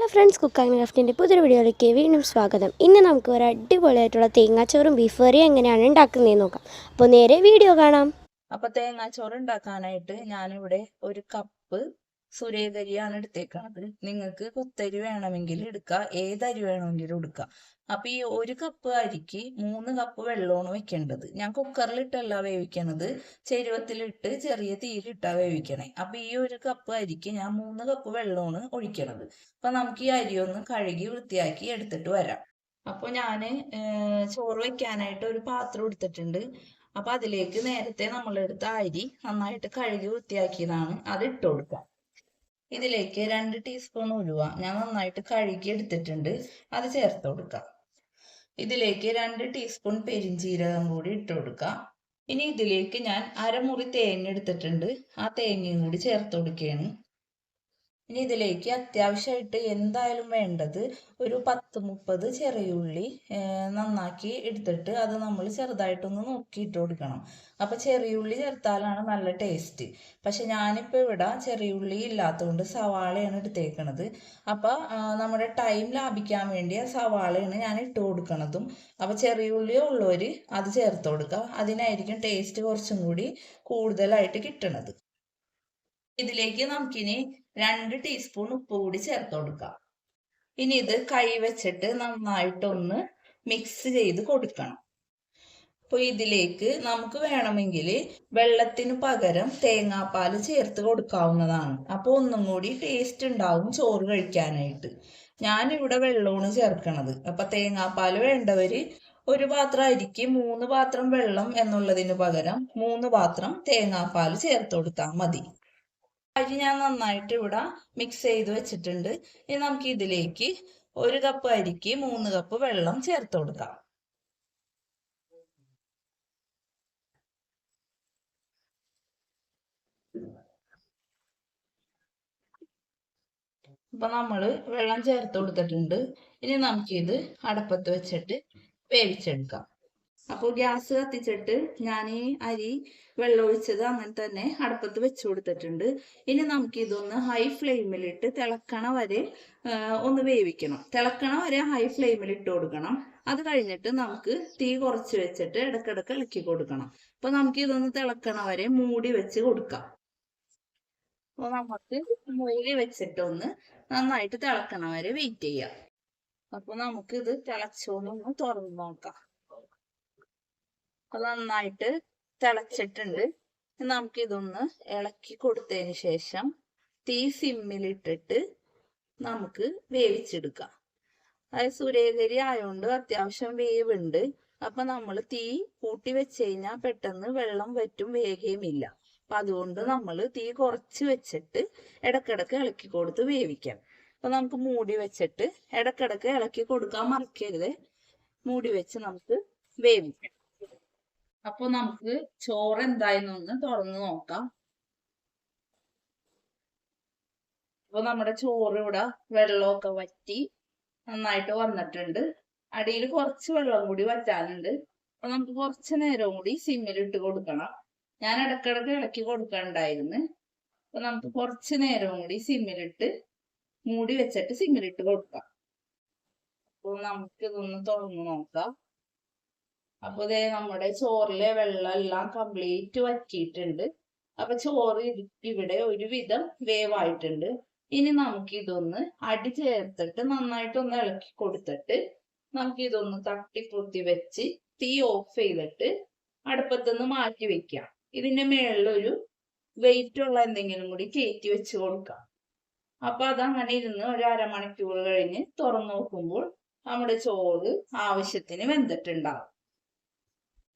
Hello friends കുക്കാങ് ക്രാഫ്റ്റിന്റെ പുതിയൊരു വീഡിയോയിലേക്ക് വീണ്ടും സ്വാഗതം. ഇന്ന് നമുക്ക് ഒരു അടിപൊളിയായിട്ടുള്ള തേങ്ങാച്ചോറും ബീഫ് കറിയും എങ്ങനെയാണ് ഉണ്ടാക്കുന്നതെന്ന് നോക്കാം. അപ്പോൾ നേരെ വീഡിയോ കാണാം. അപ്പോൾ തേങ്ങാച്ചോറ് ഉണ്ടാക്കാനായിട്ട് ഞാനിവിടെ ഒരു കപ്പ് സുരേതരിയാണ് എടുത്തേക്കണത്. നിങ്ങൾക്ക് കുത്തരി വേണമെങ്കിൽ എടുക്കാം ഏതരി വേണമെങ്കിലും എടുക്കാം. അപ്പൊ ഈ ഒരു കപ്പ് അരിക്ക് മൂന്ന് കപ്പ് വെള്ളമാണ് വെക്കേണ്ടത്. ഞാൻ കുക്കറിലിട്ടല്ല വേവിക്കണത്. ചെരുവത്തിലിട്ട് ചെറിയ തീയിലിട്ടാ വേവിക്കണേ. അപ്പൊ ഈ ഒരു കപ്പ് അരിക്ക് ഞാൻ മൂന്ന് കപ്പ് വെള്ളമാണ് ഒഴിക്കണത്. അപ്പൊ നമുക്ക് ഈ അരി ഒന്ന് കഴുകി വൃത്തിയാക്കി എടുത്തിട്ട് വരാം. അപ്പൊ ഞാൻ ചോറ് വെക്കാനായിട്ട് ഒരു പാത്രം എടുത്തിട്ടുണ്ട്. അപ്പൊ അതിലേക്ക് നേരത്തെ നമ്മളെടുത്ത അരി നന്നായിട്ട് കഴുകി വൃത്തിയാക്കിയതാണ്. അത് ഇട്ട് കൊടുക്കാം. ഇതിലേക്ക് രണ്ട് ടീസ്പൂൺ ഉലുവ ഞാൻ നന്നായിട്ട് കഴുകി എടുത്തിട്ടുണ്ട് അത് ചേർത്ത് കൊടുക്കാം. ഇതിലേക്ക് രണ്ട് ടീസ്പൂൺ പെരിഞ്ചീരകം കൂടി ഇട്ട് കൊടുക്കാം. ഇനി ഇതിലേക്ക് ഞാൻ അരമുറി തേങ്ങ എടുത്തിട്ടുണ്ട്. ആ തേങ്ങയും കൂടി ചേർത്ത് കൊടുക്കുകയാണ്. ഇനി ഇതിലേക്ക് അത്യാവശ്യമായിട്ട് എന്തായാലും വേണ്ടത് ഒരു പത്ത് മുപ്പത് ചെറിയുള്ളി നന്നാക്കി എടുത്തിട്ട് അത് നമ്മൾ ചെറുതായിട്ടൊന്ന് നോക്കിയിട്ട് കൊടുക്കണം. അപ്പൊ ചെറിയുള്ളി ചേർത്താലാണ് നല്ല ടേസ്റ്റ് പക്ഷെ ഞാനിപ്പോൾ ഇവിടെ ചെറിയുള്ളി ഇല്ലാത്തതുകൊണ്ട് സവാളയാണ് എടുത്തേക്കണത്. അപ്പൊ നമ്മുടെ ടൈം ലാഭിക്കാൻ വേണ്ടി ആ സവാളയാണ് ഞാൻ ഇട്ട് കൊടുക്കണതും. അപ്പൊ ചെറിയുള്ളി ഉള്ളവർ അത് ചേർത്ത് കൊടുക്കുക അതിനായിരിക്കും ടേസ്റ്റ് കുറച്ചും കൂടി കൂടുതലായിട്ട് കിട്ടണത്. ഇതിലേക്ക് നമുക്കിനി രണ്ട് ടീസ്പൂൺ ഉപ്പ് കൂടി ചേർത്ത് കൊടുക്കാം. ഇനി ഇത് കൈ വെച്ചിട്ട് നന്നായിട്ടൊന്ന് മിക്സ് ചെയ്ത് കൊടുക്കണം. അപ്പൊ ഇതിലേക്ക് നമുക്ക് വേണമെങ്കിൽ വെള്ളത്തിന് പകരം തേങ്ങാപ്പാൽ ചേർത്ത് കൊടുക്കാവുന്നതാണ്. അപ്പൊ ഒന്നും കൂടി ടേസ്റ്റ് ഉണ്ടാവും ചോറ് കഴിക്കാനായിട്ട്. ഞാനിവിടെ വെള്ളമാണ് ചേർക്കണത്. അപ്പൊ തേങ്ങാപ്പാൽ വേണ്ടവര് ഒരു പാത്രം അരിക്ക് മൂന്ന് പാത്രം വെള്ളം എന്നുള്ളതിന് പകരം മൂന്ന് പാത്രം തേങ്ങാപ്പാൽ ചേർത്ത് കൊടുത്താൽ മതി. അരി ഞാൻ നന്നായിട്ട് ഇവിടെ മിക്സ് ചെയ്ത് വെച്ചിട്ടുണ്ട്. ഇനി നമുക്ക് ഇതിലേക്ക് ഒരു കപ്പ് അരിക്ക് മൂന്ന് കപ്പ് വെള്ളം ചേർത്ത് കൊടുക്കാം. അപ്പൊ നമ്മൾ വെള്ളം ചേർത്ത് കൊടുത്തിട്ടുണ്ട്. ഇനി നമുക്കിത് അടപ്പത്ത് വെച്ചിട്ട് വേവിച്ചെടുക്കാം. അപ്പോൾ ഗ്യാസ് കത്തിച്ചിട്ട് ഞാൻ ഈ അരി വെള്ളം ഒഴിച്ചത് അങ്ങനെ തന്നെ അടുപ്പത്ത് വെച്ചു കൊടുത്തിട്ടുണ്ട്. ഇനി നമുക്ക് ഇതൊന്ന് ഹൈ ഫ്ലെയിമിലിട്ട് തിളക്കണ വരെ ഒന്ന് വേവിക്കണം. തിളക്കണ വരെ ഹൈ ഫ്ലെയിമിൽ ഇട്ട് കൊടുക്കണം. അത് കഴിഞ്ഞിട്ട് നമുക്ക് തീ കുറച്ച് വെച്ചിട്ട് ഇടക്കിടക്ക് ഇളക്കി കൊടുക്കണം. അപ്പൊ നമുക്ക് ഇതൊന്ന് തിളക്കണ വരെ മൂടി വെച്ച് കൊടുക്കാം. അപ്പൊ നമുക്ക് മൂടി വെച്ചിട്ടൊന്ന് നന്നായിട്ട് തിളക്കണ വരെ വെയിറ്റ് ചെയ്യാം. അപ്പൊ നമുക്കിത് തിളച്ചോന്നൊന്ന് തുറന്ന് നോക്കാം. അത് നന്നായിട്ട് തിളച്ചിട്ടുണ്ട്. നമുക്ക് ഇതൊന്ന് ഇളക്കി കൊടുത്തതിന് ശേഷം തീ സിമ്മിലിട്ടിട്ട് നമുക്ക് വേവിച്ചെടുക്കാം. അതായത് സൂര്യകരി ആയതുകൊണ്ട് അത്യാവശ്യം വേവുണ്ട്. അപ്പൊ നമ്മൾ തീ കൂട്ടി വെച്ച് കഴിഞ്ഞാൽ പെട്ടെന്ന് വെള്ളം വറ്റും വേഗയുമില്ല അപ്പൊ അതുകൊണ്ട് നമ്മൾ തീ കുറച്ച് വെച്ചിട്ട് ഇടക്കിടക്ക് ഇളക്കി കൊടുത്ത് വേവിക്കാം. അപ്പൊ നമുക്ക് മൂടി വെച്ചിട്ട് ഇടക്കിടക്ക് ഇളക്കി കൊടുക്കാൻ മറക്കരുത്. മൂടി വെച്ച് നമുക്ക് വേവിക്കാം. അപ്പൊ നമുക്ക് ചോറ് എന്തായെന്നൊന്ന് തുറന്ന് നോക്കാം. അപ്പൊ നമ്മുടെ ചോറ് ഇവിടെ വെള്ളമൊക്കെ വറ്റി നന്നായിട്ട് വന്നിട്ടുണ്ട്. അടിയിൽ കുറച്ച് വെള്ളം കൂടി വറ്റാനുണ്ട്. അപ്പൊ നമുക്ക് കുറച്ച് നേരം കൂടി സിമ്മിൽ ഇട്ട് കൊടുക്കണം. ഞാൻ ഇടക്കിടക്ക് ഇളക്കി കൊടുക്കണ്ടായിരുന്നു. അപ്പൊ നമുക്ക് കുറച്ച് നേരം കൂടി സിമ്മിലിട്ട് മൂടി വെച്ചിട്ട് സിമ്മിലിട്ട് കൊടുക്കാം. അപ്പൊ നമുക്ക് ഇതൊന്ന് തുറന്നു നോക്കാം. അപ്പൊ ദേ നമ്മുടെ ചോറിലെ വെള്ളം എല്ലാം കംപ്ലീറ്റ് വറ്റിയിട്ടുണ്ട്. അപ്പൊ ചോറ് ഇവിടെ ഒരുവിധം വേവായിട്ടുണ്ട്. ഇനി നമുക്ക് ഇതൊന്ന് അടി ചേർത്തിട്ട് നന്നായിട്ട് ഒന്ന് ഇളക്കി കൊടുത്തിട്ട് നമുക്ക് ഇതൊന്ന് തട്ടിപ്പൊത്തി വെച്ച് തീ ഓഫ് ചെയ്തിട്ട് അടുപ്പത്തുനിന്ന് മാറ്റി വെക്കാം. ഇതിന്റെ മേളിലൊരു വെയിറ്റ് ഉള്ള എന്തെങ്കിലും കൂടി കയറ്റി വെച്ച് കൊടുക്കാം. അപ്പൊ അതങ്ങനെ ഇരുന്ന് ഒരു അരമണിക്കൂർ കഴിഞ്ഞ് തുറന്നു നോക്കുമ്പോൾ നമ്മുടെ ചോറ് ആവശ്യത്തിന് വെന്തിട്ടുണ്ടാവും.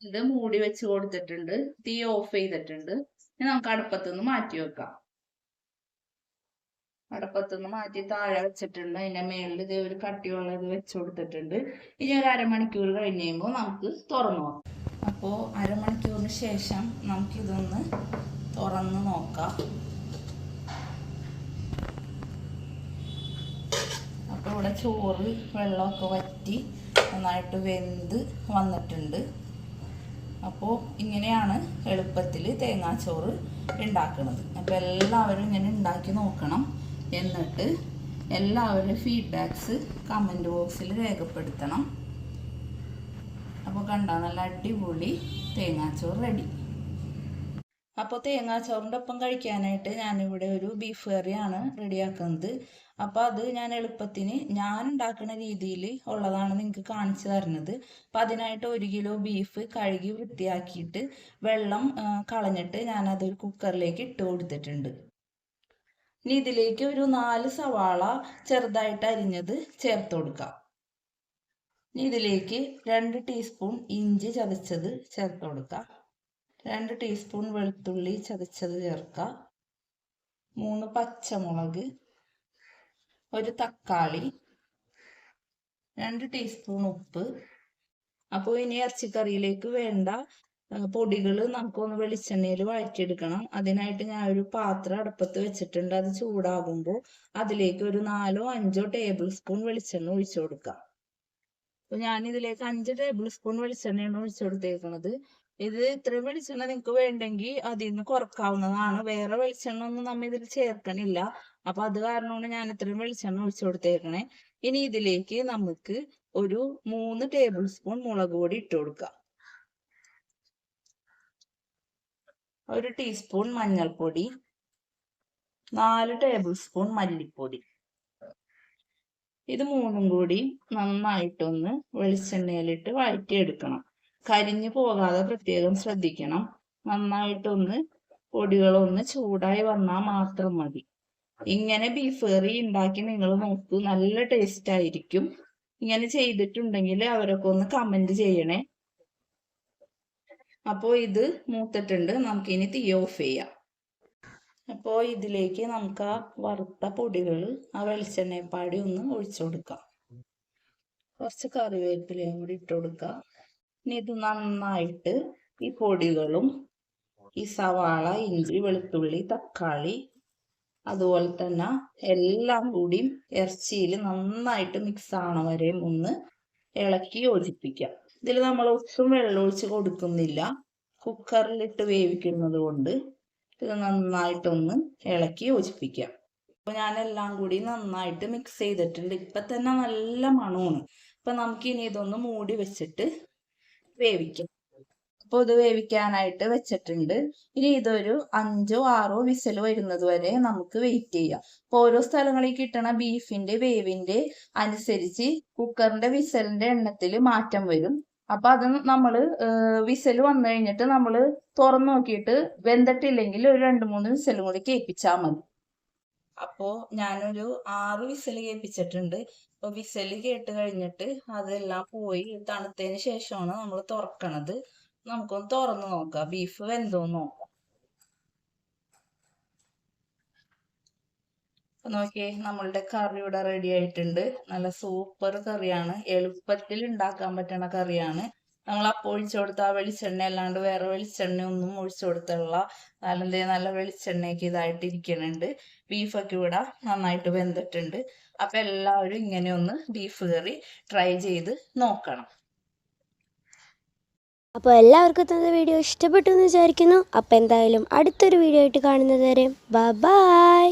ഇത് മൂടി വെച്ച് കൊടുത്തിട്ടുണ്ട്. തീ ഓഫ് ചെയ്തിട്ടുണ്ട്. ഇനി നമുക്ക് അടുപ്പത്തുനിന്ന് മാറ്റി വെക്കാം. അടുപ്പത്തുനിന്ന് മാറ്റി താഴെ വെച്ചിട്ടുണ്ട്. അതിന്റെ മേളിൽ ഇതേ ഒരു കട്ടിയുള്ള ഇത് വെച്ച് കൊടുത്തിട്ടുണ്ട്. ഇനി ഒരു അരമണിക്കൂർ കഴിഞ്ഞ് കഴിയുമ്പോൾ നമുക്ക് തുറന്നു നോക്കാം. അപ്പോൾ അരമണിക്കൂറിന് ശേഷം നമുക്കിതൊന്ന് തുറന്ന് നോക്കാം. അപ്പോൾ ഇവിടെ ചോറ് വെള്ളമൊക്കെ വറ്റി നന്നായിട്ട് വെന്ത് വന്നിട്ടുണ്ട്. അപ്പോൾ ഇങ്ങനെയാണ് എളുപ്പത്തിൽ തേങ്ങാച്ചോറ് ഉണ്ടാക്കുന്നത് അപ്പോൾ എല്ലാവരും ഇങ്ങനെ ഉണ്ടാക്കി നോക്കണം. എന്നിട്ട് എല്ലാവരും ഫീഡ്ബാക്ക്സ് കമന്റ് ബോക്സിൽ രേഖപ്പെടുത്തണം. അപ്പോൾ കണ്ടാൽ നല്ല അടിപൊളി തേങ്ങാച്ചോറ് റെഡി അപ്പോൾ തേങ്ങാച്ചോറിന്റെ ഒപ്പം കഴിക്കാനായിട്ട് ഞാനിവിടെ ഒരു ബീഫ് കറിയാണ് റെഡിയാക്കുന്നത് അപ്പോൾ അത് ഞാൻ എളുപ്പത്തിന് ഞാൻ ഉണ്ടാക്കുന്ന രീതിയിൽ ഉള്ളതാണ് നിങ്ങൾക്ക് കാണിച്ചു തരുന്നത്. അപ്പം അതിനായിട്ട് ഒരു കിലോ ബീഫ് കഴുകി വൃത്തിയാക്കിയിട്ട് വെള്ളം കളഞ്ഞിട്ട് ഞാനതൊരു കുക്കറിലേക്ക് ഇട്ട് കൊടുത്തിട്ടുണ്ട്. ഇനി ഇതിലേക്ക് ഒരു നാല് സവാള ചെറുതായിട്ട് അരിഞ്ഞത് ചേർത്ത് കൊടുക്കാം. ഇനി ഇതിലേക്ക് രണ്ട് ടീസ്പൂൺ ഇഞ്ചി ചതച്ചത് ചേർത്ത് കൊടുക്കാം. രണ്ട് ടീസ്പൂൺ വെളുത്തുള്ളി ചതച്ചത് ചേർക്കാം. മൂന്ന് പച്ചമുളക് ഒരു തക്കാളി രണ്ട് ടീസ്പൂൺ ഉപ്പ്. അപ്പോൾ ഇനി ഇറച്ചിക്കറിയിലേക്ക് വേണ്ട പൊടികൾ നമുക്കൊന്ന് വെളിച്ചെണ്ണയിൽ വഴറ്റിയെടുക്കണം. അതിനായിട്ട് ഞാൻ ഒരു പാത്രം അടുപ്പത്ത് വെച്ചിട്ടുണ്ട്. അത് ചൂടാകുമ്പോൾ അതിലേക്ക് ഒരു നാലോ അഞ്ചോ ടേബിൾ സ്പൂൺ വെളിച്ചെണ്ണ ഒഴിച്ചു കൊടുക്കാം. അപ്പൊ ഞാൻ ഇതിലേക്ക് അഞ്ച് ടേബിൾ സ്പൂൺ വെളിച്ചെണ്ണയാണ് ഒഴിച്ചു കൊടുത്തേക്കുന്നത് ഇത് ഇത്രയും വെളിച്ചെണ്ണ നിങ്ങൾക്ക് വേണ്ടെങ്കിൽ അതിൽ നിന്ന് കുറക്കാവുന്നതാണ്. വേറെ വെളിച്ചെണ്ണ ഒന്നും നമ്മൾ ഇതിൽ ചേർക്കണില്ല. അപ്പൊ അത് കാരണമാണ് ഞാൻ ഇത്രയും വെളിച്ചെണ്ണ ഒഴിച്ചു കൊടുത്തേക്കണേ. ഇനി ഇതിലേക്ക് നമുക്ക് ഒരു മൂന്ന് ടേബിൾ സ്പൂൺ മുളക് പൊടി ഇട്ട് കൊടുക്കാം. ഒരു ടീസ്പൂൺ മഞ്ഞൾപ്പൊടി. നാല് ടേബിൾ സ്പൂൺ മല്ലിപ്പൊടി. ഇത് മൂന്നും കൂടി നന്നായിട്ടൊന്ന് വെളിച്ചെണ്ണയിലിട്ട് വഴറ്റിയെടുക്കണം. കരിഞ്ഞു പോകാതെ പ്രത്യേകം ശ്രദ്ധിക്കണം. നന്നായിട്ടൊന്ന് പൊടികളൊന്ന് ചൂടായി വന്നാൽ മാത്രം മതി. ഇങ്ങനെ ബീഫ് കറി ഉണ്ടാക്കി നിങ്ങൾ നോക്കൂ നല്ല ടേസ്റ്റ് ആയിരിക്കും. ഇങ്ങനെ ചെയ്തിട്ടുണ്ടെങ്കിൽ അവരൊക്കെ ഒന്ന് കമന്റ് ചെയ്യണേ. അപ്പോ ഇത് മൂത്തിട്ടുണ്ട് നമുക്കിനി തീ ഓഫ് ചെയ്യാം. അപ്പോ ഇതിലേക്ക് നമുക്ക് ആ വറുത്ത പൊടികൾ ആ വെളിച്ചെണ്ണയപ്പാടി ഒന്ന് ഒഴിച്ചു കൊടുക്കാം. കുറച്ച് കറിവേപ്പിലയും കൂടി ഇട്ട് കൊടുക്കുക ഇനി ഇത് നന്നായിട്ട് ഈ പൊടികളും ഈ സവാള ഇഞ്ചി വെളുത്തുള്ളി തക്കാളി അതുപോലെ തന്നെ എല്ലാം കൂടി ഇറച്ചിയിൽ നന്നായിട്ട് മിക്സ് ആവണ വരെയും ഒന്ന് ഇളക്കി യോജിപ്പിക്കാം ഇതിൽ നമ്മൾ ഒട്ടും വെള്ളമൊഴിച്ച് കൊടുക്കുന്നില്ല. കുക്കറിലിട്ട് വേവിക്കുന്നത് കൊണ്ട് ഇത് നന്നായിട്ടൊന്ന് ഇളക്കി യോജിപ്പിക്കാം അപ്പൊ ഞാൻ എല്ലാം കൂടി നന്നായിട്ട് മിക്സ് ചെയ്തിട്ടുണ്ട്. ഇപ്പൊ തന്നെ നല്ല മണമാണ്. അപ്പൊ നമുക്ക് ഇനി ഇതൊന്ന് മൂടി വെച്ചിട്ട് വേവിക്കാം. അപ്പോൾ വേവിക്കാനായിട്ട് വെച്ചിട്ടുണ്ട്. ഇനി ഇതൊരു അഞ്ചോ ആറോ വിസിൽ വരുന്നത് വരെ നമുക്ക് വെയിറ്റ് ചെയ്യാം. അപ്പോൾ ഓരോ സ്ഥലങ്ങളിൽ കിട്ടണ ബീഫിന്റെ വേവിന്റെ അനുസരിച്ച് കുക്കറിന്റെ വിസലിന്റെ എണ്ണത്തിൽ മാറ്റം വരും. അപ്പൊ അത് നമ്മൾ വിസൽ വന്നു കഴിഞ്ഞിട്ട് നമ്മൾ തുറന്നു നോക്കിയിട്ട് വെന്തിട്ടില്ലെങ്കിൽ ഒരു രണ്ട് മൂന്ന് വിസലും കൂടി കേൾപ്പിച്ചാൽ മതി. അപ്പോ ഞാനൊരു ആറ് വിസൽ കേൾപ്പിച്ചിട്ടുണ്ട്. അപ്പൊ വിസൽ കേട്ട് കഴിഞ്ഞിട്ട് അതെല്ലാം പോയി തണുത്തതിന് ശേഷമാണ് നമ്മൾ തുറക്കണത്. നമുക്കൊന്ന് തുറന്നു നോക്കാം. ബീഫ് വെന്തോന്ന് നോക്കാം. അപ്പൊ നോക്കിയേ നമ്മളുടെ കറി ഇവിടെ റെഡി ആയിട്ടുണ്ട്. നല്ല സൂപ്പർ കറിയാണ്. എളുപ്പത്തിൽ ഉണ്ടാക്കാൻ പറ്റണ കറിയാണ്. നമ്മൾ അപ്പോൾ ഒഴിച്ചു കൊടുത്ത ആ വെളിച്ചെണ്ണ അല്ലാണ്ട് വേറെ വെളിച്ചെണ്ണ ഒന്നും ഒഴിച്ചു കൊടുത്തുള്ള നല്ല നല്ല വെളിച്ചെണ്ണയൊക്കെ ഇതായിട്ട് ഇരിക്കുന്നുണ്ട്. ബീഫൊക്കെ ഇവിടെ നന്നായിട്ട് വെന്തിട്ടുണ്ട്. അപ്പൊ എല്ലാവരും ഇങ്ങനെ ഒന്ന് ബീഫ് കറി ട്രൈ ചെയ്ത് നോക്കണം. അപ്പോൾ എല്ലാവർക്കും തന്നെ വീഡിയോ ഇഷ്ടപ്പെട്ടു എന്ന് വിചാരിക്കുന്നു. അപ്പോൾ എന്തായാലും അടുത്തൊരു വീഡിയോ ആയിട്ട് കാണുന്നത് വരെ ബൈ